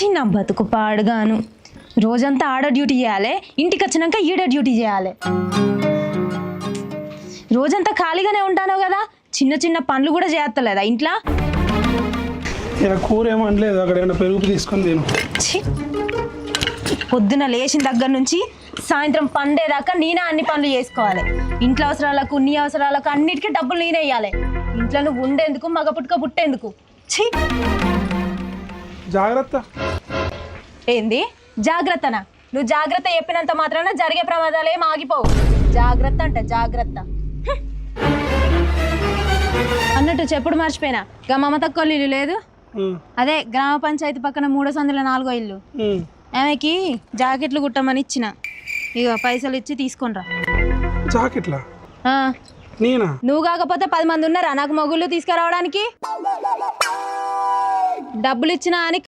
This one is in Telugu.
చిన్న బతుకు పాడుగాను. రోజంతా ఆడ డ్యూటీ చేయాలి ఇంటికి వచ్చినాక ఈడ డ్యూటీ చేయాలి. రోజంతా ఖాళీగానే ఉంటాను కదా చిన్న చిన్న పనులు కూడా చేస్తలేదా ఇంట్లో? ఇలా కూర ఏమో అనలేదు అక్కడ ఏమైనా పెరుగు తీసుకొని తిను! పొద్దున లేచిన దగ్గర నుంచి సాయంత్రం పండేదాకా నేనే అన్ని పనులు చేసుకోవాలి. ఇంట్లో అవసరాలకు నీ అవసరాలకు అన్నిటికీ డబ్బులు నేనే ఇవ్వాలి ఇంట్లో నువ్వు ఉండేందుకు మగ పుట్టుక పుట్టేందుకు. ఛీ! జాగ్రత్త. ఏంది? జాగ్రత్తనా? నువ్వు జాగ్రత్త చెప్పినంత మాత్రాన జరిగే ప్రమాదాలు ఏం ఆగిపోవు. జాగ్రత్త అంట జాగ్రత్త. అన్నట్టు చెప్పుడు మర్చిపోయినా. గా మమతక్కోళ్ళు ఇల్లు లేదు. అదే గ్రామ పంచాయతీ పక్కన మూడో సందులో నాలుగో ఇల్లు. ఆమెకి జాకెట్లు కుట్టమని ఇచ్చిన. ఇగో పైసలు ఇచ్చి తీసుకొనిరా. జాకెట్లా? నేనా? నువ్వు కాకపోతే పది మంది ఉన్నారా? నాకు మొగుళ్ళు తీసుకురావడానికి? డబ్బులు ఇచ్చినా అని